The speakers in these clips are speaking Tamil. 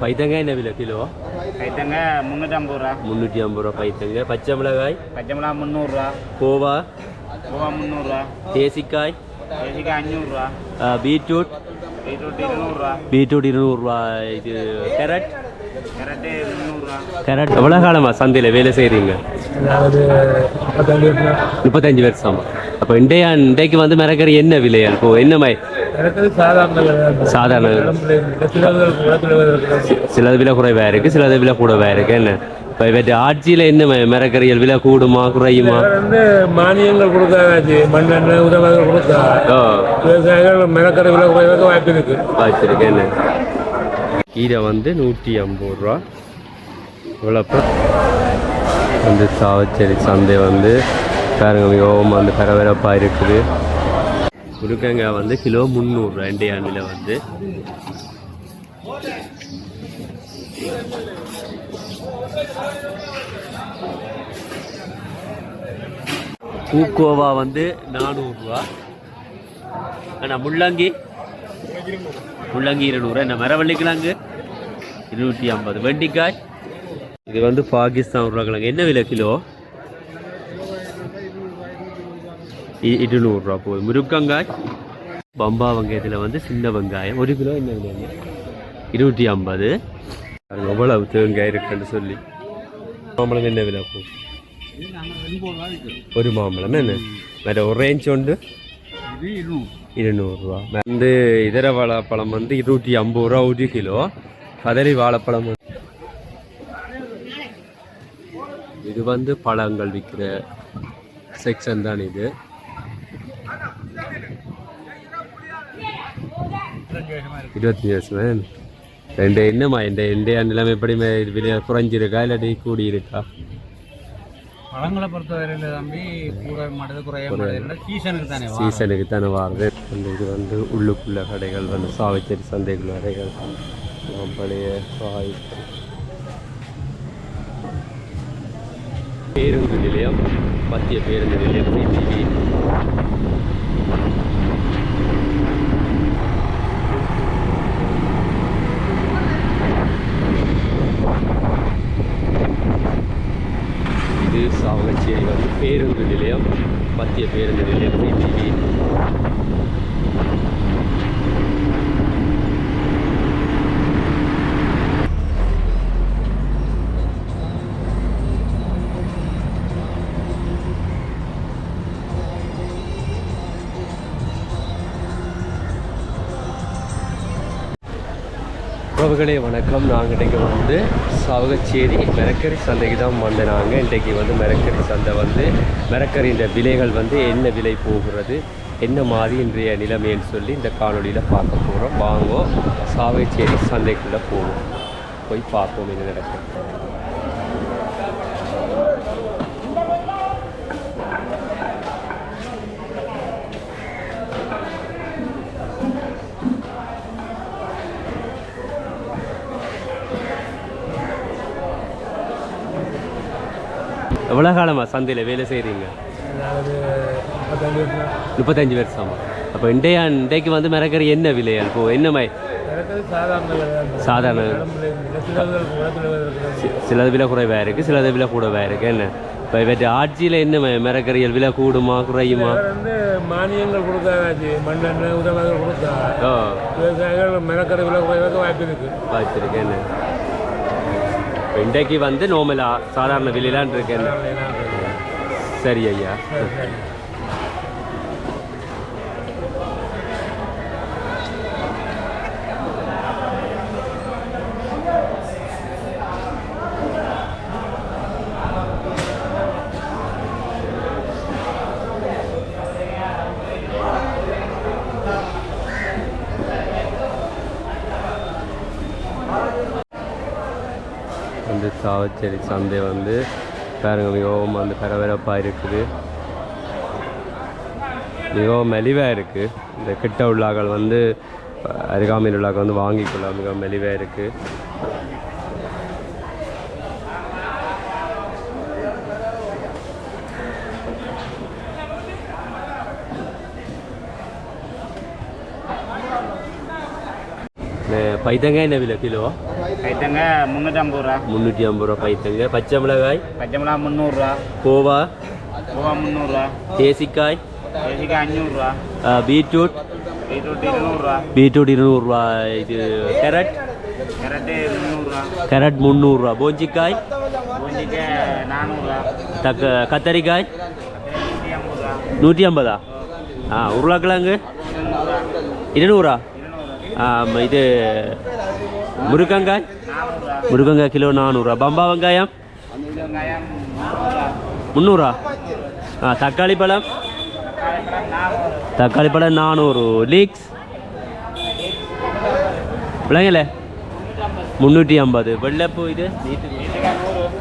பைத்தங்க என்ன விலை கிலோ? கைத்தங்க முந்நூற்றம்பது ரூபா. முந்நூற்றி ஐம்பது ரூபா பைத்தங்க. பச்சை மிளகாய்? பச்சை மிளகா முந்நூறுரூவா கோவா? ரூபா. முந்நூறுரூவா தேசிக்காய் தேசிக்கு அஞ்சூறுரூவா பீட்ரூட்? பீட்ரூட் இருநூறுவா பீட்ரூட் இருநூறுவா இது கேரட்? கேரட்டு முந்நூறுரூவா கேரட். எவ்வளோ காலமா சந்தையில் வேலை செய்கிறீங்க அதாவது முப்பத்தஞ்சு வருஷம். அப்போ இன்றைய இன்றைக்கு வந்து மிரக்கறி என்ன விலையா இப்போ என்ன மாதிரி சாதாரண சிலது விலை. குறைவாக இருக்குது சிலது விலை கூடவா இருக்குது என்ன? இப்போ இவற்றை ஆட்சியில் என்ன மிரக்கறிகள் விலை கூடுமா குறையுமா? வந்து மானியங்கள் கொடுக்காதாச்சு மண்ணெண்ணெய் உதவிகள் கொடுத்தா. விவசாயிகள் மிளக்கரை விலை குறைவாக வாய்ப்பு இருக்கு. வச்சிருக்கேன் என்ன? கீரை வந்து நூற்றி ஐம்பது ரூபா. இவ்வளோ வந்து சாவச்சேரி சந்தை வந்து பாருங்க மிகவும் வந்து பரபரப்பாக இருக்குது. முருக்கங்காய் வந்து கிலோ முந்நூறு ரெண்டு ஆண்டில் வந்து. பூக்கோவா வந்து நானூறுரூவா ஆனால் முள்ளங்கி. முள்ளங்கி இருநூறு. என்ன மரவள்ளிக்கிழங்கு? இருநூற்றி ஐம்பது. வெண்டிக்காய். இது வந்து பாகிஸ்தான் உருளைக்கிழங்கு. என்ன விலை கிலோ? இருநூறு இருநூறுரூவா போகுது. முருக்கங்காய் பம்பா வெங்காயத்தில் வந்து சின்ன வெங்காயம். ஒரு கிலோ என்ன விலை இருநூற்றி ஐம்பது. அது எவ்வளவு தேங்காய் இருக்குன்னு சொல்லி. மாம்பழம் என்ன விலை போகுது ஒரு மாம்பழம். என்ன? வேற ஒரேஞ்ச் உண்டு? இருநூறுவா வந்து இதர வாழைப்பழம் வந்து இருநூற்றி ஐம்பது ரூபா ஒரு கிலோ. கதறி வாழைப்பழம் இது வந்து பழங்கள் விற்கிற செக்ஷன் தான் இது. இருபத்தஞ்சி வருஷம் ரெண்டு என்னம்மா இந்த இந்தியா நிலைமை எப்படி விலை குறைஞ்சிருக்கா இல்லாட்டி கூடி இருக்கா பழங்களை பொறுத்தவரையில் தம்பி கூட மாட்டது குறைய மாட்டது சீசனுக்கு தானே சீசனுக்கு தானே வாருது. அந்த இது வந்து உள்ளுக்குள்ள கடைகள் வந்து சாவச்சேரி சந்தைக்குள்ள கடைகள். பழைய காய் பேருந்து நிலையம் மத்திய பேருந்து நிலையம் பிடிவி இது சாவகச்சேரி வந்து பேருந்து உறவுகளே வணக்கம். நாங்கள் இன்றைக்கு வந்து சாவகச்சேரி மிரக்கறி சந்தைக்கு தான் வந்தனாங்க இன்றைக்கு வந்து மிரக்கறி சந்தை வந்து மிரக்கறியின் விலைகள் வந்து என்ன விலை போகிறது என்ன மாதிரி இன்றைய நிலைமைன்னு சொல்லி இந்த காணொலியில் பார்க்க போகிறோம் வாங்கோ சாவகச்சேரி சந்தைக்குள்ளே போவோம். போய் பார்ப்போம் என்ன நடக்குது எவ்வளோ காலமாக சந்தையில் வேலை செய்கிறீங்க முப்பத்தஞ்சு வருஷம். அப்போ இன்றைய இன்றைக்கு வந்து மிரக்கறி என்ன விலையா இப்போ என்ன மாதிரி சாதாரண சிலது விலை குறைவாக இருக்குது சிலது விலை கூடவா இருக்குது என்ன? இப்போ இவற்றை ஆட்சியில் என்ன மிரக்கறிகள்? விலை கூடுமா குறையுமா? மானியங்கள் கொடுக்காதாச்சு. மண்ணெண்ணெய் உதவிகள் கொடுத்தா விவசாயிகள் மிளக்கரை விலை குறைவாக வாய்ப்பு இருக்கு. வச்சிருக்கேன் என்ன? இப்போ இன்றைக்கு வந்து நோமலா சாதாரண விலையிலான் இருக்கேன். சரி ஐயா. வந்து சந்தை வந்து பாருங்க மிகவும் வந்து பரபரப்பாக இருக்குது. மிகவும் மெலிவாக இருக்குது இந்த கிட்ட உள்ளாக்கள் வந்து அருகாமையில் உள்ளாக்கள் வந்து வாங்கிக்கொள்ளலாம் மிகவும் மெலிவாக இருக்குது பைத்தங்காய் என்ன விலை கிலோ. கைத்தங்க முந்நூற்றம்பது ரூபா முந்நூற்றி ஐம்பது ரூபா பைத்தங்க பச்சை மிளகாய் பச்சை மிளகா முந்நூறுரூவா கோவா பூவா முந்நூறுரூவா தேசிக்காய் தேசிக்காய் அஞ்சூறுரூவா பீட்ரூட் பீட்ரூட் இருநூறுவா பீட்ரூட் இருநூறுவா இது கேரட் கேரட்டு முந்நூறுரூவா கேரட் முந்நூறுரூவா போஞ்சிக்காய் பூஞ்சிக்கு நானூறுரூவா தக்க கத்தரிக்காய் நூற்றி ஐம்பது ஐம்பதா ஆ உருளைக்கிழங்கு இருநூறா இது முருங்கங்காய் நானூறுரூவா முருங்கங்காய் கிலோ நானூறுரூவா பம்பா வெங்காயம். முந்நூறா? ஆ தக்காளி பழம். தக்காளி பழம் நானூறு. லீக்ஸ். விளங்கல முந்நூற்றி ஐம்பது. வெள்ளைப்பூ இது?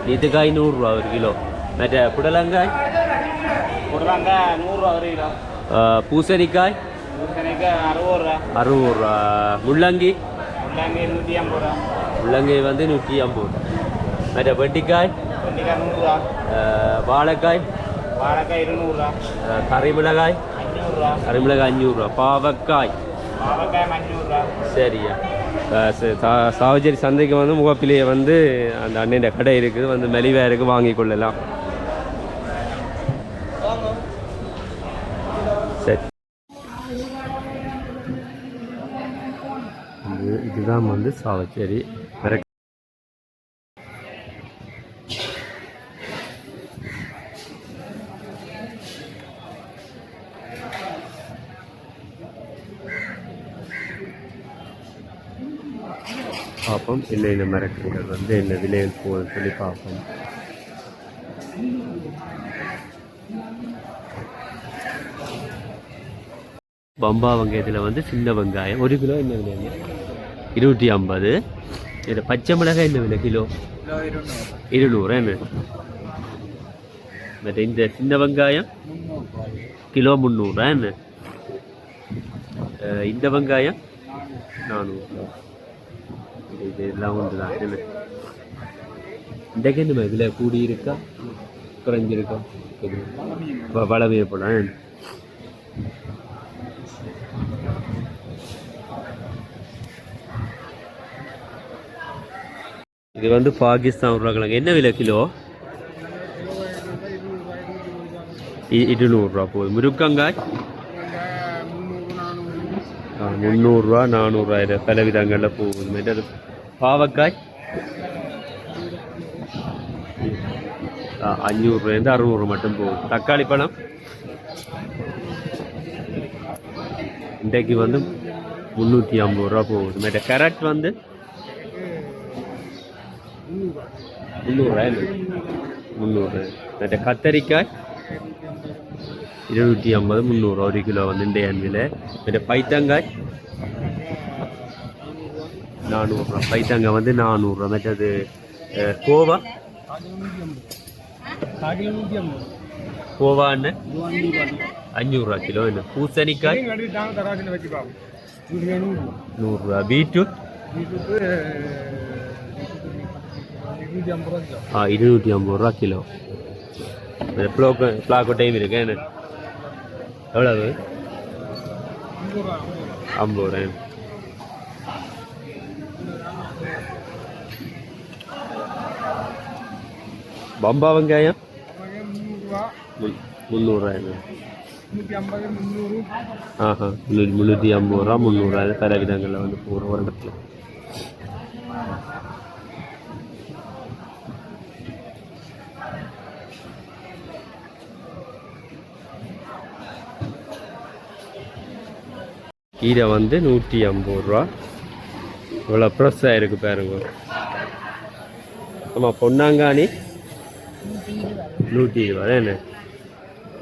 நீட்டுக்காய். நூறுரூவா ஒரு கிலோ. மற்ற புடலங்காய்? பூசணிக்காய்? பூசணிக்கு அறுபது ரூபா. அறுபது நூற்றி ஐம்பது ரூபா முள்ளங்கி வந்து நூற்றி ஐம்பது மற்ற ஆ, வாழைக்காய் வாழைக்காய் இருநூறுவா ஆ, கறிமிளகாய் கறிமிளகாய் அஞ்சூறுரூவா பாவக்காய் சரியா சாவச்சேரி சந்தைக்கு வந்து முகப்பிலேயே வந்து அந்த அண்ணன் கடை இருக்குது. வந்து மெலிவாக இருக்குது வாங்கி கொள்ளலாம் சரி இது இதுதான் வந்து சாவச்சேரி. மிரக் பார்ப்போம் இல்லை இந்த மரக்கறிகள் வந்து என்ன விலையில் போகுது சொல்லி பார்ப்போம் பம்பா வெங்காயத்தில் வந்து சின்ன வெங்காயம். ஒரு கிலோ என்ன விலைங்க? இருநூற்றி ஐம்பது. இதில் பச்சை மிளகாய் என்ன விலை கிலோ? இருநூறு என்ன? மற்ற இந்த சின்ன வெங்காயம்? கிலோ முந்நூறுரூவா என்ன? இந்த வெங்காயம்? நானூறு. இது இது எல்லாம் ஒன்று தான் என்ன? இன்றைக்கு என்ன விலை கூடி இருக்கா குறைஞ்சிருக்கா வளமைய போலாம் இது வந்து பாகிஸ்தான் உருளைக்கிழங்கு. என்ன விலை கிலோ? இருநூறுரூவா போகுது. முருக்கங்காய் முந்நூறுரூவா நானூறுரூவா பல விதங்களில் போகுது. பாவக்காய்? அஞ்சூறுரூவாயிருந்து அறுநூறு மட்டும் போகுது. தக்காளி பழம்? இன்றைக்கு வந்து முந்நூற்றி ஐம்பது ரூபா போகுது. மற்ற கேரட் வந்து முந்நூறுரூவா முந்நூறு மற்ற கத்தரிக்காய் இருநூற்றி ஐம்பது முந்நூறு ஒரு கிலோ வந்து இன்றைய அன்பில். மற்ற பைத்தங்காய் நானூறுரூவா பைத்தங்காய் வந்து நானூறுரூவா மற்றது அஹ், கோவா. கோவான்னு அஞ்சூறுரூவா கிலோ என்ன? பூசணிக்காய். நூறுரூவா பீட்ரூட். ஆ இருநூற்றி ஐம்பது ரூபா கிலோ. ப்ளோக்கு ப்ளாக்கொட்டையும் இருக்கு? என்ன? எவ்வளவு? ஐம்பது ரூபாய் பம்பா வெங்காயம்? முந்நூறுரூவாய் ஆஹா முந்நூற்றி ஐம்பது ரூபா முந்நூறுரூவா பல விதங்களில் வந்து ஒரு இடத்துல கீரை வந்து நூற்றி ஐம்பது ரூபா. இவ்வளோ ப்ரெஸ்ஸாக இருக்குது பாருங்க. ஆமாம் பொன்னாங்கானி நூற்றி இருபது என்ன?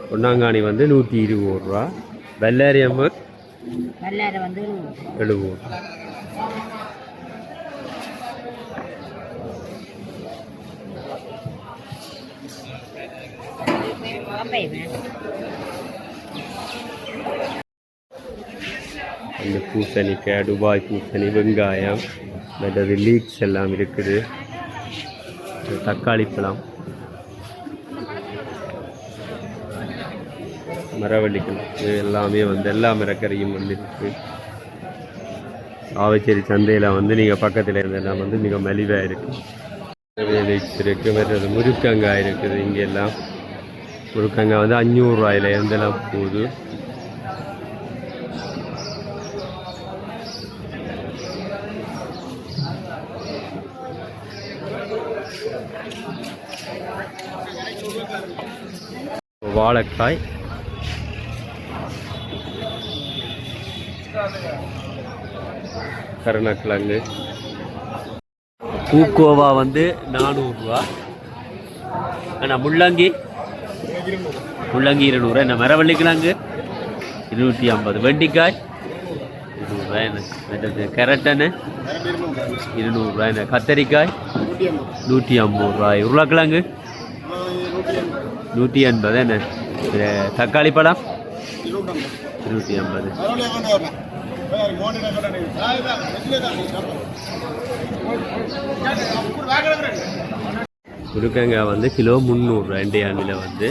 பொன்னாங்கானி வந்து நூற்றி இருபது ரூபா. வெள்ளாரை வந்து எழுபது இந்த பூசணிக்காய் துபாய் பூசணி வெங்காயம் மற்றது லீக்ஸ் எல்லாம் இருக்குது. தக்காளி பழம். மரவள்ளிகள் இது எல்லாமே வந்து எல்லா மரக்கறியும் வந்து இருக்குது ஆவச்சேரி சந்தையில் வந்து நீங்கள் பக்கத்தில் இருந்தெல்லாம் வந்து மிக மலிவாக இருக்குது வேலைக்கு இருக்குது மற்றது முருக்கங்காய் இருக்குது இங்கெல்லாம். முருக்கங்காய் வந்து அஞ்சூறுரூவாயில இருந்தெல்லாம் போகுது. வாழைக்காய். கருணக்கிழங்கு. பூக்கோவா வந்து நானூறுரூவா அண்ணா முள்ளங்கி. முள்ளங்கி இருநூறு. என்ன மரவள்ளிக்கிழங்கு இருநூற்றி ஐம்பது. வெண்டிக்காய்? இருநூறுவா என்ன கேரட்டன்னு இருநூறுவா என்ன கத்தரிக்காய்? நூற்றி ஐம்பது ரூபாய். உருளைக்கிழங்கு? நூற்றி எண்பது என்ன? தக்காளி பழம்? இருநூற்றி ஐம்பது. முருக்கங்காய் வந்து கிலோ முந்நூறு ஆண்டில் வந்து.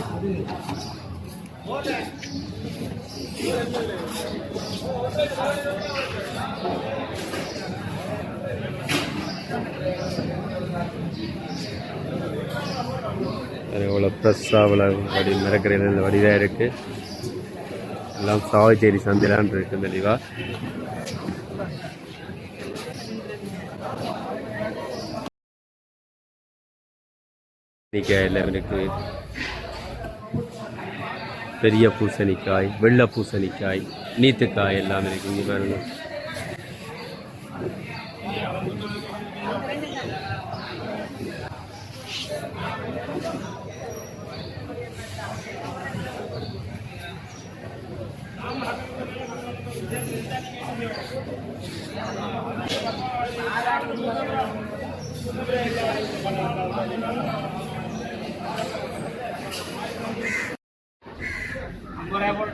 எவ்வளோ ஃப்ரெஷ்ஷாக இவ்வளோ வடி மிரக்கரையில் இந்த வடிவாக இருக்குது எல்லாம் சாவச்சேரி சந்தையிலான் இருக்கு தெளிவாக பூசணிக்காய் எல்லாம் இருக்கு. பெரிய பூசணிக்காய் வெள்ளை பூசணிக்காய் நீத்துக்காய் எல்லாம் இருக்கு. இங்கே பாருங்கள்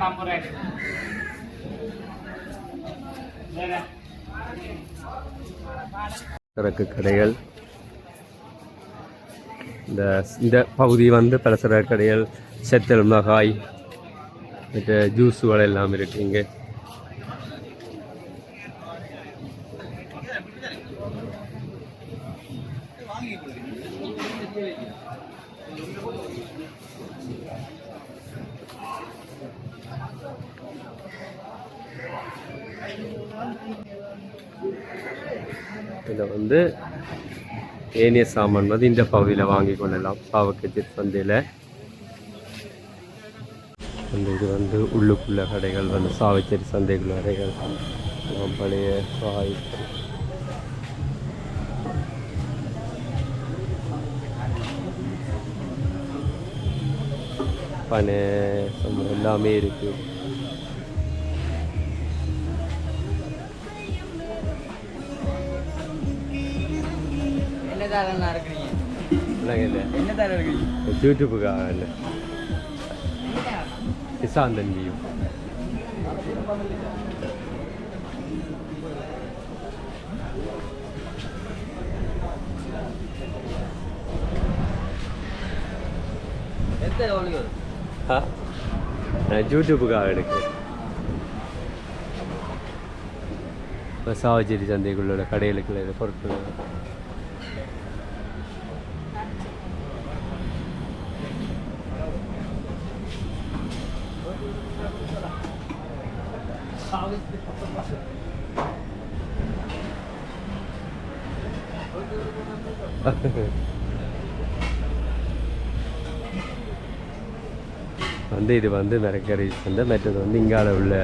ஐம்பது ரூபாய் சரக்கு கடைகள். இந்த இந்த பகுதி வந்து பலசர கடைகள் செத்தல் மிளகாய் மற்ற ஜூஸுகள் எல்லாம் இருக்கு இங்கே. இதை வந்து ஏனைய சாமான் வந்து இந்த பகுதியில் வாங்கி கொள்ளலாம். பாவக்கச்சி சந்தையில். வந்து இது வந்து உள்ளுக்குள்ள கடைகள் வந்து சாவச்சேரி சந்தைக்குள்ள கடைகள். பழைய சாய். பனை எல்லாமே இருக்குது என்ன தாரண்ணா இருக்கிறீங்க இல்லைங்க இல்லை என்ன தாரம் இருக்கிறீங்க யூடியூப்புக்காக இல்லை ஒழுங்கு ஆ? நான் எடுக்கிறேன். இப்போ சாவச்சேரி சந்தைக்குள்ள கடைகளுக்குள்ள பொருட்கள். வந்து இது வந்து மரக்கறி சந்தை மற்றது வந்து இங்கால உள்ள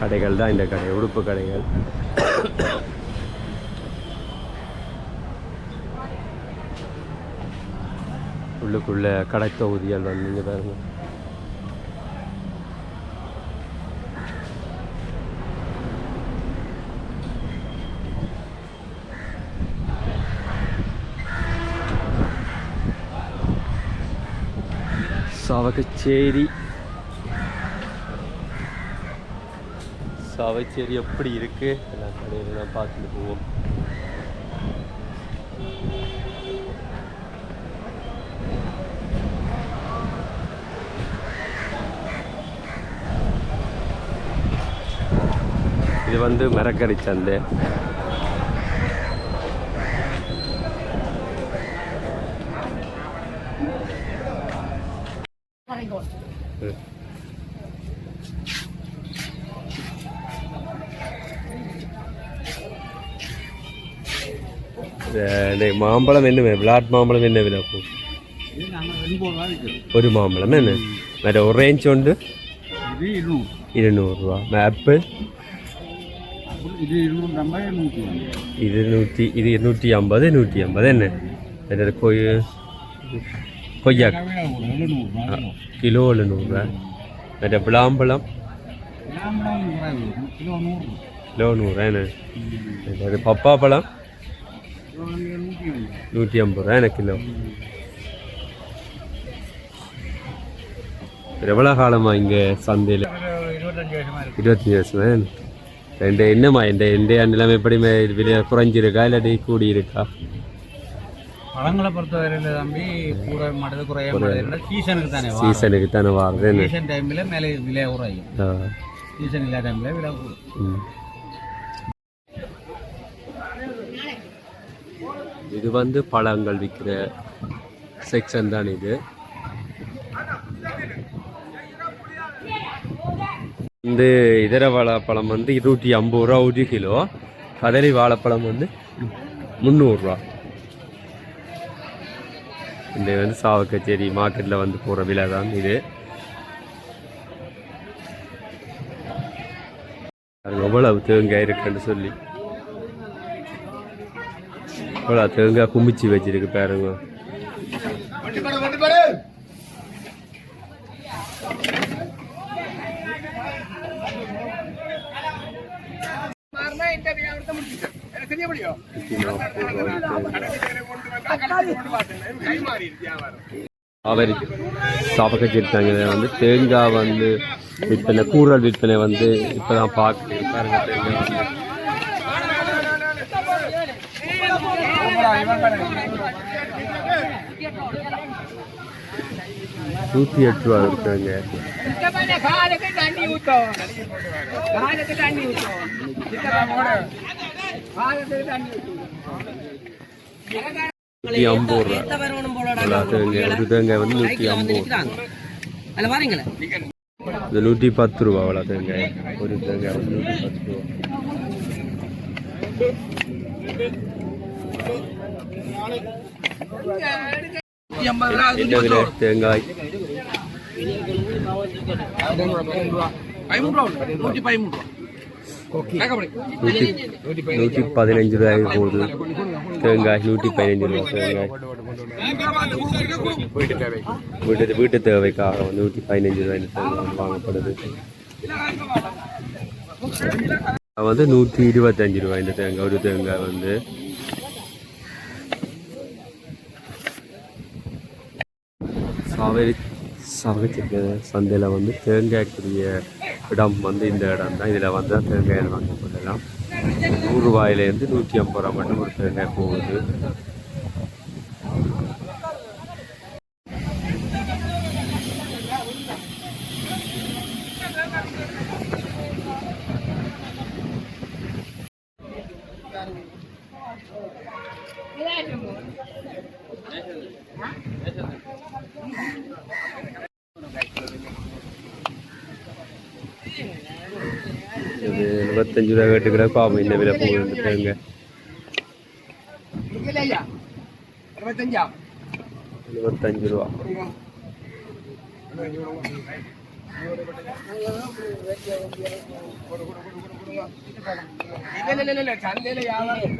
கடைகள் தான் இந்த கடை உடுப்பு கடைகள். உள்ளுக்குள்ள கடை தொகுதிகள் வந்து இங்கே பாருங்கள் சாவகச்சேரி. சாவச்சேரி எப்படி இருக்கு? எல்லாம் கடையிலாம் பார்த்துட்டு போவோம். இது வந்து மரக்கறி சந்தை. മാമ്പഴം എന്നെ ബ്ലാക്ക് മാമ്പഴം എന്നെ വിലക്കും ഒരു മാമ്പഴം എന്നെ. മറ്റേ ഒറേഞ്ച് ഉണ്ട്. ഇരുന്നൂറ് രൂപ. ആപ്പിൾ. ഇരുന്നൂറ്റി ഇത് ഇരുന്നൂറ്റി അമ്പത് നൂറ്റി അമ്പത് തന്നെ മറ്റേ കൊയ്യ് கொய்யாக்கு கிலோவில் நூறுரூவா மற்ற விளாம்பழம் கிலோ நூறுரூவா என்ன அது பப்பா பழம் நூற்றி ஐம்பது ரூபா எனக்கு கிலோ எவ்வளோ காலமாக இங்கே சந்தையில் இருபத்தஞ்சி வருஷமா ரெண்டு என்னம்மா இந்த இந்த ஆண்டு எல்லாமே எப்படி விலை குறைஞ்சிருக்கா இல்லாட்டி கூடி பழங்களை பொறுத்தவரையில் தம்பி கூட மாட்டது குறைய மாட்டது சீசனுக்கு தானே. சீசனுக்கு தானே வாருது சீசன் டைமில் மேலே விலை குறையும். சீசன் இல்லாத டைமில் விலை கூடும். இது வந்து பழங்கள் விற்கிற செக்ஷன் தான் இது. வந்து இதர வாழைப்பழம் வந்து இருநூற்றி ஐம்பது ரூபா ஒரு கிலோ. கதலி வாழைப்பழம் வந்து முந்நூறுரூவா இந்த வந்து சாவக்கச்சேரி மார்க்கெட்டில் வந்து போகிற விலை தான் இது. எவ்வளவு தேங்காய் இருக்குன்னு சொல்லி. எவ்வளோ தேங்காய் கும்பிச்சு வச்சிருக்கு பாருங்க. அவர் சாப்பக்கச்சேரி வந்து தேங்காய் வந்து விற்பனை கூறல் விற்பனை வந்து இப்போதான் பார்க்குறேன் பாருங்க தேங்காய் நூற்றி எட்டு ரூபா இருக்குங்க நூற்றி ஐம்பது ரூபா. அவ்வளோ தேங்காய் ஒரு தேங்காய் வந்து நூற்றி ஐம்பது. வாரீங்களே. இது நூற்றி பத்து ரூபா அவ்வளோ தேங்காய் ஒரு தேங்காய் வந்து நூற்றி பத்து ரூபா. தேங்காய். நூற்றி நூற்றி பதினஞ்சு ரூபாய்க்கு போகுது தேங்காய் நூற்றி பதினஞ்சு ரூபா தேங்காய் வீட்டு வீட்டு தேவைக்காக நூற்றி பதினஞ்சு ரூபாய் தேங்காய் வாங்கப்படுது வந்து நூற்றி இருபத்தஞ்சு ரூபாய் இந்த தேங்காய் ஒரு தேங்காய் வந்து சாவேரி சாவகச்சிருக்க சந்தையில் வந்து தேங்காய்க்குரிய இடம் வந்து இந்த இடம் தான் இதில் வந்து தான் தேங்காய் வாங்க கொள்ளலாம். நூறுரூவாயிலேருந்து நூற்றி ஐம்பது ரூபா மட்டும் ஒரு தேங்காய் போகுது. இது இருபத்தஞ்சு ரூபா கேட்டுக்கிற பாவம் என்ன விலை போகுது இந்த தேங்காய் இருபத்தஞ்சு ரூபா இல்லை இல்லை இல்லை சந்தையில் வியாபாரம்